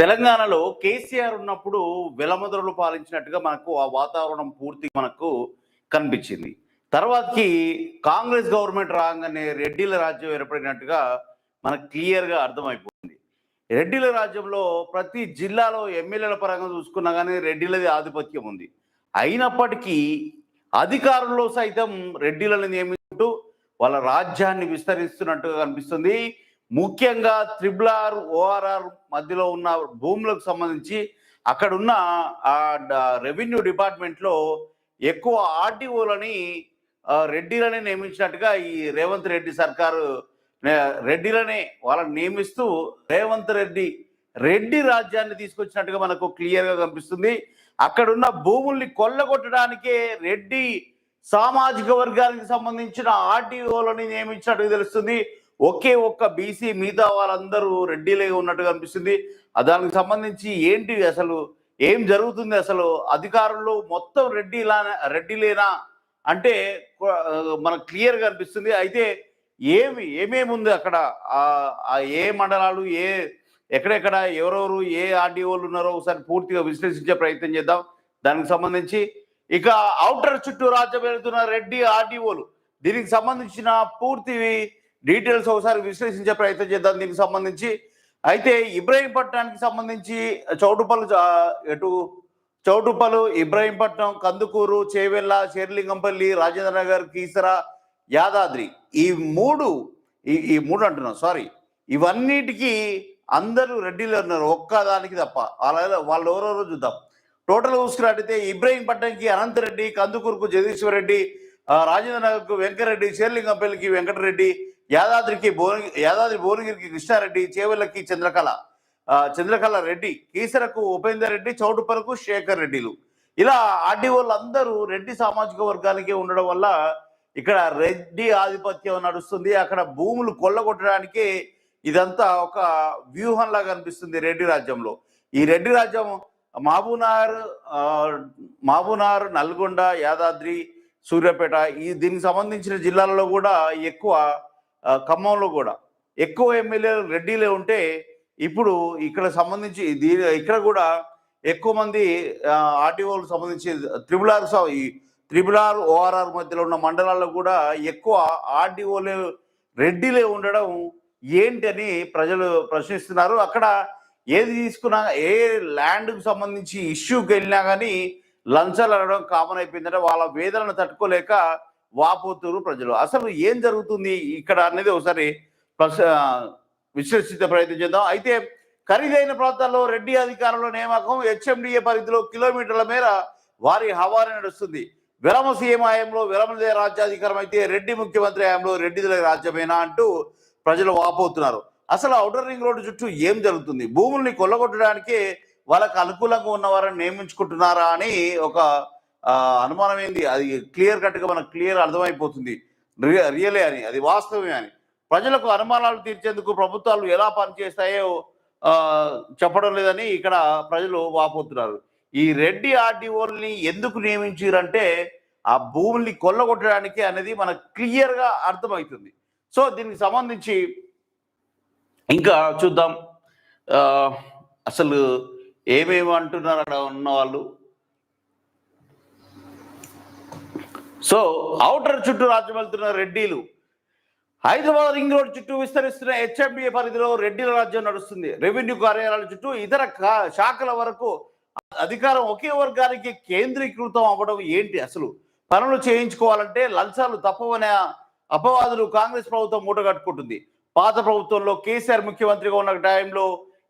తెలంగాణలో కేసీఆర్ ఉన్నప్పుడు వెలమదురలు పాలించినట్టుగా మనకు ఆ వాతావరణం పూర్తి మనకు కనిపించింది. తర్వాతకి కాంగ్రెస్ గవర్నమెంట్ రాగానే రెడ్డిల రాజ్యం ఏర్పడినట్టుగా మనకు క్లియర్గా అర్థమైపోయింది. రెడ్డిల రాజ్యంలో ప్రతి జిల్లాలో ఎమ్మెల్యేల పరంగా చూసుకున్నా కానీ రెడ్డిలది ఆధిపత్యం ఉంది. అయినప్పటికీ అధికారుల్లో సైతం రెడ్డిలను నియమించుకుంటూ వాళ్ళ రాజ్యాన్ని విస్తరిస్తున్నట్టుగా కనిపిస్తుంది. ముఖ్యంగా త్రిబుల్ ఆర్ ఓఆర్ఆర్ మధ్యలో ఉన్న భూములకు సంబంధించి అక్కడున్న ఆ రెవెన్యూ డిపార్ట్మెంట్లో ఎక్కువ ఆర్టీఓలని రెడ్డిలని నియమించినట్టుగా ఈ రేవంత్ రెడ్డి సర్కారు రెడ్డిలనే వాళ్ళని నియమిస్తూ రేవంత్ రెడ్డి రెడ్డి రాజ్యాన్ని తీసుకొచ్చినట్టుగా మనకు క్లియర్గా కనిపిస్తుంది. అక్కడున్న భూముల్ని కొల్లగొట్టడానికే రెడ్డి సామాజిక వర్గానికి సంబంధించిన ఆర్టీఓలని నియమించినట్టుగా తెలుస్తుంది. ఒకే ఒక్క బీసీ మిగతా వాళ్ళందరూ రెడ్డిలే ఉన్నట్టుగా అనిపిస్తుంది. దానికి సంబంధించి ఏంటి అసలు ఏం జరుగుతుంది అసలు? అధికారులు మొత్తం రెడ్డిలా రెడ్డిలేనా? అంటే మనకు క్లియర్గా అనిపిస్తుంది. అయితే ఏమి ఏమేమి ఉంది అక్కడ? ఏ మండలాలు ఏ ఎక్కడెక్కడ ఎవరెవరు ఏ ఆర్డీఓలు ఉన్నారో ఒకసారి పూర్తిగా విశ్లేషించే ప్రయత్నం చేద్దాం. దానికి సంబంధించి ఇక అవుటర్ చుట్టూ రాజ్యం వెళుతున్న రెడ్డి ఆర్డీఓలు దీనికి సంబంధించిన పూర్తి డీటెయిల్స్ ఒకసారి విశ్లేషించే ప్రయత్నం చేద్దాం దీనికి సంబంధించి. అయితే ఇబ్రహీంపట్నానికి సంబంధించి చౌటుపల్లి ఎటు? చౌటుపల్లి ఇబ్రహీంపట్నం కందుకూరు చేవెళ్ళ శేర్లింగంపల్లి రాజేంద్ర నగర్ కీసర యాదాద్రి ఈ మూడు ఈ ఈ మూడు అంటున్నాం సారీ. ఇవన్నిటికీ అందరూ రెడ్డిలో ఉన్నారు ఒక్కదానికి తప్ప. వాళ్ళ వాళ్ళు ఎవరెవరో చూద్దాం. టోటల్ చూసుకున్నట్టయితే ఇబ్రహీంపట్నంకి అనంతరెడ్డి కందుకూరుకు జగదీశ్వర్ రెడ్డి రాజేంద్ర నగర్కు వెంకరెడ్డి శేర్లింగంపల్లికి వెంకటరెడ్డి యాదాద్రికి భువన యాదాద్రి భువనగిరికి కృష్ణారెడ్డి చేవెళ్ళకి చంద్రకళ. చంద్రకళ రెడ్డి కీసరకు ఉపేందర్ రెడ్డి చౌటుపరకు శేఖర్ రెడ్డిలు. ఇలా ఆర్డీఓలు అందరూ రెడ్డి సామాజిక వర్గానికి ఉండడం వల్ల ఇక్కడ రెడ్డి ఆధిపత్యం నడుస్తుంది. అక్కడ భూములు కొల్లగొట్టడానికి ఇదంతా ఒక వ్యూహంలా కనిపిస్తుంది రెడ్డి రాజ్యంలో. ఈ రెడ్డి రాజ్యం మహబూనార్ మాబునార్ మహబూనార్ నల్గొండ యాదాద్రి సూర్యాపేట ఈ దీనికి సంబంధించిన జిల్లాలలో కూడా ఎక్కువ ఖమ్మంలో కూడా. ఎక్కువ ఎమ్మెల్యేలు రెడ్డిలే ఉంటే ఇప్పుడు ఇక్కడ సంబంధించి దీని ఇక్కడ కూడా ఎక్కువ మంది ఆర్టీఓలకు సంబంధించి త్రిబుల్ ఆర్ స- ఈ త్రిబుల్ ఆర్ ఓఆర్ఆర్ మధ్యలో ఉన్న మండలాల్లో కూడా ఎక్కువ ఆర్టీఓలే రెడ్డిలే ఉండడం ఏంటని ప్రజలు ప్రశ్నిస్తున్నారు. అక్కడ ఏది తీసుకున్నా ఏ ల్యాండ్కు సంబంధించి ఇష్యూకి వెళ్ళినా కానీ లంచాలు అడగడం కామన్ అయిపోయిందంటే వాళ్ళ వేదనను తట్టుకోలేక వాపోతున్నారు ప్రజలు. అసలు ఏం జరుగుతుంది? ఇక్కడ అనేది ఒకసారి విశ్లేషించే ప్రయత్నం చేద్దాం. అయితే ఖరీదైన ప్రాంతాల్లో రెడ్డి అధికారంలో నియామకం హెచ్ఎండిఏ పరిధిలో కిలోమీటర్ల మేర వారి హవాని నడుస్తుంది. విరమ సీఎం హయాంలో విరమదే రాజ్యాధికారం అయితే రెడ్డి ముఖ్యమంత్రి హయాంలో రెడ్డిదల రాజ్యమేనా అంటూ ప్రజలు వాపోతున్నారు. అసలు ఔటర్ రింగ్ రోడ్డు చుట్టూ ఏం జరుగుతుంది? భూముల్ని కొల్లగొట్టడానికి వాళ్ళకు అనుకూలంగా ఉన్న వారిని నియమించుకుంటున్నారా అని ఒక అనుమానం ఏంది? అది క్లియర్ కట్గా మనకు క్లియర్ అర్థమైపోతుంది. రియలే అని అది వాస్తవమే అని. ప్రజలకు అనుమానాలు తీర్చేందుకు ప్రభుత్వాలు ఎలా పనిచేస్తాయో చెప్పడం లేదని ఇక్కడ ప్రజలు వాపోతున్నారు. ఈ రెడ్డి ఆర్డీఓల్ని ఎందుకు నియమించారంటే ఆ భూముల్ని కొల్లగొట్టడానికి అనేది మనకు క్లియర్గా అర్థమవుతుంది. సో దీనికి సంబంధించి ఇంకా చూద్దాం. అసలు ఏమేమి అంటున్నారు అక్కడ ఉన్న వాళ్ళు సో ఔటర్ చుట్టూ రాజ్యం వెళ్తున్న రెడ్డిలు హైదరాబాద్ రింగ్ రోడ్ చుట్టూ విస్తరిస్తున్న హెచ్ఎండిఏ పరిధిలో రెడ్డిల రాజ్యం నడుస్తుంది. రెవెన్యూ కార్యాలయాల చుట్టూ ఇతర శాఖల వరకు అధికారం ఒకే వర్గానికి కేంద్రీకృతం అవ్వడం ఏంటి అసలు? పనులు చేయించుకోవాలంటే లంచాలు తప్పవనే అపవాదులు కాంగ్రెస్ ప్రభుత్వం మూటగట్టుకుంటుంది పాత ప్రభుత్వంలో కేసీఆర్ ముఖ్యమంత్రిగా ఉన్న టైంలో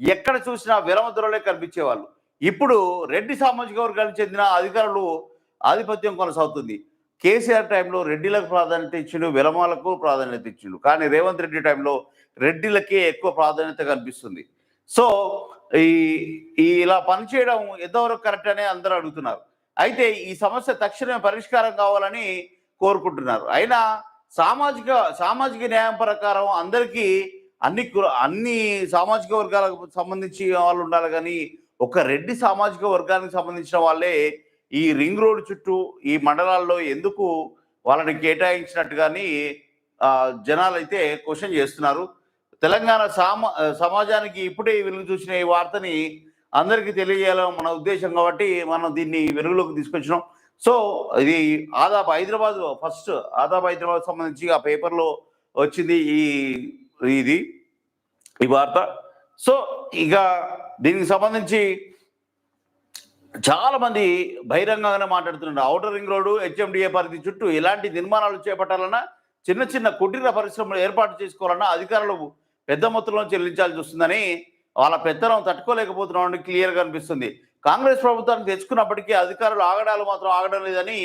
ఎక్కడ చూసినా విరమధురలే కనిపించేవాళ్ళు. ఇప్పుడు రెడ్డి సామాజిక వర్గానికి చెందిన అధికారులు ఆధిపత్యం కొనసాగుతుంది. కేసీఆర్ టైంలో రెడ్డిలకు ప్రాధాన్యత ఇచ్చిండు విలమాలకు ప్రాధాన్యత ఇచ్చిండు. కానీ రేవంత్ రెడ్డి టైంలో రెడ్డిలకే ఎక్కువ ప్రాధాన్యత కనిపిస్తుంది సో ఈ ఇలా పనిచేయడం ఎంతవరకు కరెక్ట్ అనే అందరూ అడుగుతున్నారు. అయితే ఈ సమస్య తక్షణమే పరిష్కారం కావాలని కోరుకుంటున్నారు. అయినా సామాజిక సామాజిక న్యాయం ప్రకారం అందరికీ అన్ని అన్ని సామాజిక వర్గాలకు సంబంధించి వాళ్ళు ఉండాలి కానీ ఒక రెడ్డి సామాజిక వర్గానికి సంబంధించిన వాళ్ళే ఈ రింగ్ రోడ్ చుట్టూ ఈ మండలాల్లో ఎందుకు వాళ్ళని కేటాయించినట్టుగాని జనాలు అయితే క్వశ్చన్ చేస్తున్నారు. తెలంగాణ సామా సమాజానికి ఇప్పుడే వెలుగు చూసిన ఈ వార్తని అందరికీ తెలియజేయాలని మన ఉద్దేశం కాబట్టి మనం దీన్ని వెలుగులోకి తీసుకొచ్చినాం. సో ఇది ఆదాబ్ హైదరాబాద్ ఫస్ట్ ఆదాబ్ హైదరాబాద్ సంబంధించి ఆ పేపర్లో వచ్చింది ఈ ఇది ఈ వార్త. సో ఇక దీనికి సంబంధించి చాలా మంది బహిరంగంగానే మాట్లాడుతున్నారు. ఔటర్ రింగ్ రోడ్డు హెచ్ఎండిఏ పరిధి చుట్టూ ఎలాంటి నిర్మాణాలు చేపట్టాలన్నా చిన్న చిన్న కుటీర పరిశ్రమలు ఏర్పాటు చేసుకోవాలన్నా అధికారులు పెద్ద మొత్తంలో చెల్లించాల్సి వస్తుందని వాళ్ళ పెత్తనం తట్టుకోలేకపోతున్నామని క్లియర్గా అనిపిస్తుంది. కాంగ్రెస్ ప్రభుత్వాన్ని తెచ్చుకున్నప్పటికీ అధికారులు ఆగడాలు మాత్రం ఆగడం లేదని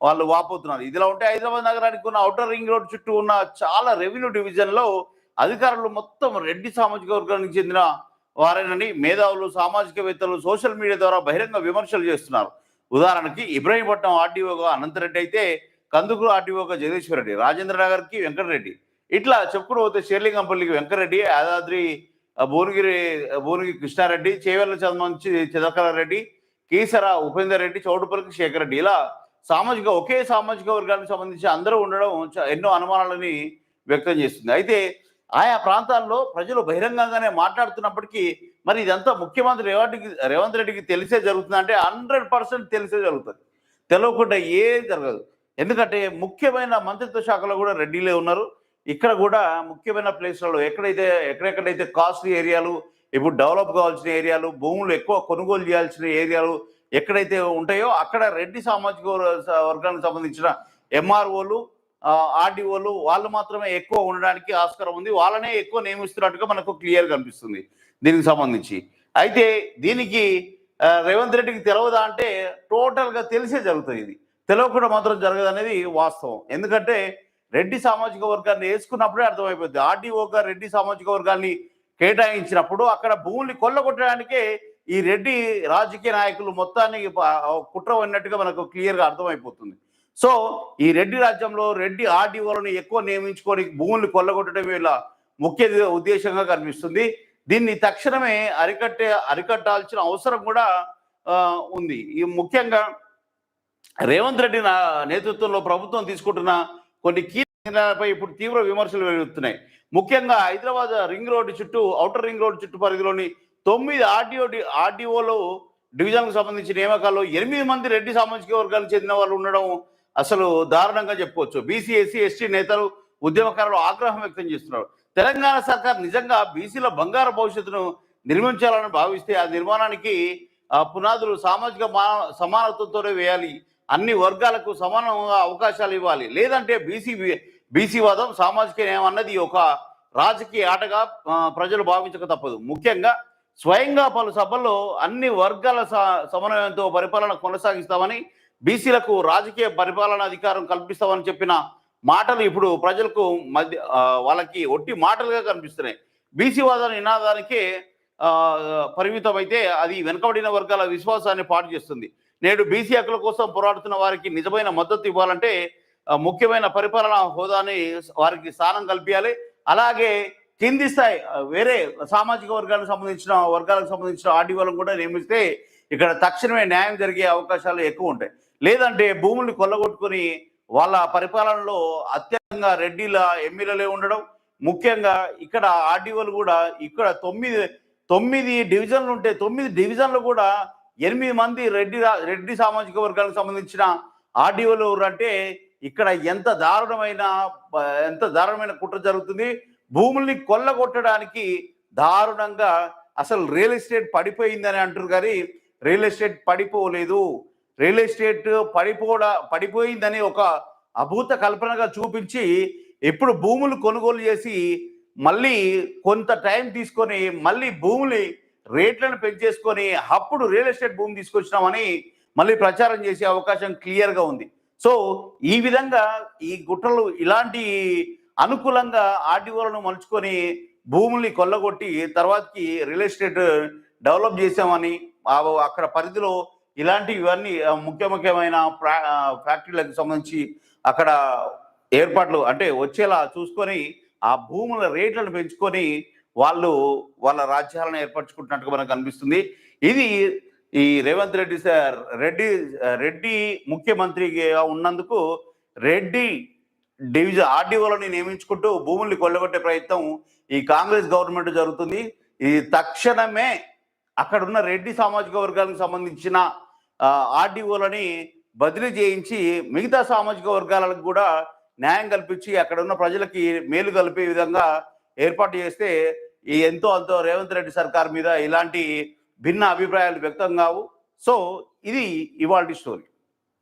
వాళ్ళు వాపోతున్నారు. ఇదిలా ఉంటే హైదరాబాద్ నగరానికి ఉన్న ఔటర్ రింగ్ రోడ్ చుట్టూ ఉన్న చాలా రెవెన్యూ డివిజన్లో అధికారులు మొత్తం రెడ్డి సామాజిక వర్గానికి చెందిన వారేనని మేధావులు సామాజికవేత్తలు సోషల్ మీడియా ద్వారా బహిరంగ విమర్శలు చేస్తున్నారు. ఉదాహరణకి ఇబ్రాహీంపట్నం ఆర్డీఓగా అనంతరెడ్డి అయితే కందుకూరు ఆర్డీఓగా జగదీశ్వర రెడ్డి రాజేంద్ర నగర్కి వెంకటరెడ్డి. ఇట్లా చెప్పుకుని పోతే షేర్లింగంపల్లికి వెంకటరెడ్డి యాదాద్రి భువనగిరి భువనగిరి కృష్ణారెడ్డి చేవెళ్ళ చదమంచి చంద్రకళ రెడ్డి కీసర ఉపేందర్ రెడ్డి చౌటుపల్లికి శేఖర్ రెడ్డి ఇలా సామాజిక ఒకే సామాజిక వర్గానికి సంబంధించి అందరూ ఉండడం ఎన్నో అనుమానాలని వ్యక్తం చేస్తుంది. అయితే ఆయా ప్రాంతాల్లో ప్రజలు బహిరంగంగానే మాట్లాడుతున్నప్పటికీ మరి ఇదంతా ముఖ్యమంత్రి రేవంత్కి రేవంత్ రెడ్డికి తెలిసే జరుగుతుంది అంటే హండ్రెడ్ పర్సెంట్ తెలిసే జరుగుతుంది. తెలవకుండా ఏం జరగదు. ఎందుకంటే ముఖ్యమైన మంత్రిత్వ శాఖలో కూడా రెడ్డిలే ఉన్నారు. ఇక్కడ కూడా ముఖ్యమైన ప్లేస్లలో ఎక్కడైతే ఎక్కడెక్కడైతే కాస్ట్లీ ఏరియాలు ఇప్పుడు డెవలప్ కావాల్సిన ఏరియాలు భూములు ఎక్కువ కొనుగోలు చేయాల్సిన ఏరియాలు ఎక్కడైతే ఉంటాయో అక్కడ రెడ్డి సామాజిక వర్గానికి సంబంధించిన ఎంఆర్ఓలు ఆర్డీఓలు వాళ్ళు మాత్రమే ఎక్కువ ఉండడానికి ఆస్కారం ఉంది. వాళ్ళనే ఎక్కువ నియమిస్తున్నట్టుగా మనకు క్లియర్ కనిపిస్తుంది దీనికి సంబంధించి. అయితే దీనికి రేవంత్ రెడ్డికి తెలియదా అంటే టోటల్గా తెలిసే జరుగుతుంది ఇది. తెలియకుండా మాత్రం జరగదు అనేది వాస్తవం. ఎందుకంటే రెడ్డి సామాజిక వర్గాన్ని వేసుకున్నప్పుడే అర్థమైపోతుంది ఆర్డీఓగా రెడ్డి సామాజిక వర్గాన్ని కేటాయించినప్పుడు అక్కడ భూముల్ని కొల్లగొట్టడానికే ఈ రెడ్డి రాజకీయ నాయకులు మొత్తాన్ని కుట్ర ఉన్నట్టుగా మనకు క్లియర్గా అర్థమైపోతుంది. సో ఈ రెడ్డి రాజ్యంలో రెడ్డి ఆర్డీఓలను ఎక్కువ నియమించుకొని భూముల్ని కొల్లగొట్టడం వీళ్ళ ముఖ్య ఉద్దేశంగా కనిపిస్తుంది. దీన్ని తక్షణమే అరికట్టే అరికట్టాల్సిన అవసరం కూడా ఉంది. ఈ ముఖ్యంగా రేవంత్ రెడ్డి నేతృత్వంలో ప్రభుత్వం తీసుకుంటున్న కొన్ని కీలక ఇప్పుడు తీవ్ర విమర్శలు వెలుగుతున్నాయి. ముఖ్యంగా హైదరాబాద్ రింగ్ రోడ్డు చుట్టూ ఔటర్ రింగ్ రోడ్డు చుట్టూ పరిధిలోని తొమ్మిది ఆర్డీఓ ఆర్డీఓలో డివిజన్కు సంబంధించిన నియామకాల్లో ఎనిమిది మంది రెడ్డి సామాజిక వర్గాలకు చెందిన వాళ్ళు ఉండడం అసలు దారుణంగా చెప్పుకోవచ్చు. బీసీ ఎస్సీ ఎస్టీ నేతలు ఉద్యమకారులు ఆగ్రహం వ్యక్తం చేస్తున్నారు. తెలంగాణ సర్కార్ నిజంగా బీసీల బంగారు భవిష్యత్తును నిర్మించాలని భావిస్తే ఆ నిర్మాణానికి పునాదులు సామాజిక మా- సమానత్వంతోనే వేయాలి. అన్ని వర్గాలకు సమానంగా అవకాశాలు ఇవ్వాలి. లేదంటే బీసీ బీసీ వాదం సామాజిక న్యాయం అన్నది ఒక రాజకీయ ఆటగా ప్రజలు భావించక తప్పదు. ముఖ్యంగా స్వయంగా పలు సభల్లో అన్ని వర్గాల స- సమన్వయంతో పరిపాలన కొనసాగిస్తామని బీసీలకు రాజకీయ పరిపాలన అధికారం కల్పిస్తామని చెప్పిన మాటలు ఇప్పుడు ప్రజలకు మధ్య వాళ్ళకి ఒట్టి మాటలుగా కనిపిస్తున్నాయి. బీసీ వాదన నినాదానికి ఆ, పరిమితమైతే అది వెనుకబడిన వర్గాల విశ్వాసాన్ని పాటు చేస్తుంది. నేడు బీసీ హక్కుల కోసం పోరాడుతున్న వారికి నిజమైన మద్దతు ఇవ్వాలంటే ముఖ్యమైన పరిపాలన హోదాని వారికి స్థానం కల్పించాలి. అలాగే కింది స్థాయి వేరే సామాజిక వర్గాలకు సంబంధించిన వర్గాలకు సంబంధించిన ఆర్డీఓలను కూడా నియమిస్తే ఇక్కడ తక్షణమే న్యాయం జరిగే అవకాశాలు ఎక్కువ ఉంటాయి. లేదంటే భూముల్ని కొల్లగొట్టుకొని వాళ్ళ పరిపాలనలో అత్యంతంగా రెడ్డిల ఎమ్మెల్యేలే ఉండడం ముఖ్యంగా ఇక్కడ ఆర్డీఓలు కూడా ఇక్కడ తొమ్మిది తొమ్మిది డివిజన్లు ఉంటే తొమ్మిది డివిజన్లు కూడా ఎనిమిది మంది రెడ్డి రెడ్డి సామాజిక వర్గానికి సంబంధించిన ఆర్డీఓలు అంటే ఇక్కడ ఎంత దారుణమైన ఎంత దారుణమైన కుట్ర జరుగుతుంది. భూముల్ని కొల్లగొట్టడానికి దారుణంగా అసలు రియల్ ఎస్టేట్ పడిపోయిందని అంటారు కానీ రియల్ ఎస్టేట్ పడిపోలేదు. రియల్ ఎస్టేట్ పడిపోడ పడిపోయిందని ఒక అభూత కల్పనగా చూపించి ఇప్పుడు భూములు కొనుగోలు చేసి మళ్ళీ కొంత టైం తీసుకొని మళ్ళీ భూములు రేట్లను పెంచేసుకొని అప్పుడు రియల్ ఎస్టేట్ భూమి తీసుకొచ్చినామని మళ్ళీ ప్రచారం చేసే అవకాశం క్లియర్గా ఉంది. సో ఈ విధంగా ఈ గుట్టలు ఇలాంటి అనుకూలంగా ఆర్డీఓలను మలుచుకొని భూముల్ని కొల్లగొట్టి తర్వాతకి రియల్ ఎస్టేట్ డెవలప్ చేసామని అక్కడ పరిధిలో ఇలాంటి ఇవన్నీ ముఖ్య ముఖ్యమైన ఫ్రా- ఫ్యాక్టరీలకు సంబంధించి అక్కడ ఏర్పాట్లు అంటే వచ్చేలా చూసుకొని ఆ భూముల రేట్లను పెంచుకొని వాళ్ళు వాళ్ళ రాజ్యాలను ఏర్పరచుకుంటున్నట్టుగా మనకు అనిపిస్తుంది. ఇది ఈ రేవంత్ రెడ్డి సార్ రెడ్డి రెడ్డి ముఖ్యమంత్రిగా ఉన్నందుకు రెడ్డి డివిజన్ ఆర్డీఓలని నియమించుకుంటూ భూముల్ని కొల్లగొట్టే ప్రయత్నం ఈ కాంగ్రెస్ గవర్నమెంట్ జరుగుతుంది. ఇది తక్షణమే అక్కడున్న రెడ్డి సామాజిక వర్గానికి సంబంధించిన ఆర్డీఓలని బదిలీ చేయించి మిగతా సామాజిక వర్గాలకు కూడా న్యాయం కల్పించి అక్కడ ఉన్న ప్రజలకి మేలు కలిపే విధంగా ఏర్పాటు చేస్తే ఈ ఎంతో అంతో రేవంత్ రెడ్డి సర్కార్ మీద ఇలాంటి భిన్న అభిప్రాయాలు వ్యక్తం కావు. సో ఇది ఇవాళ స్టోరీ.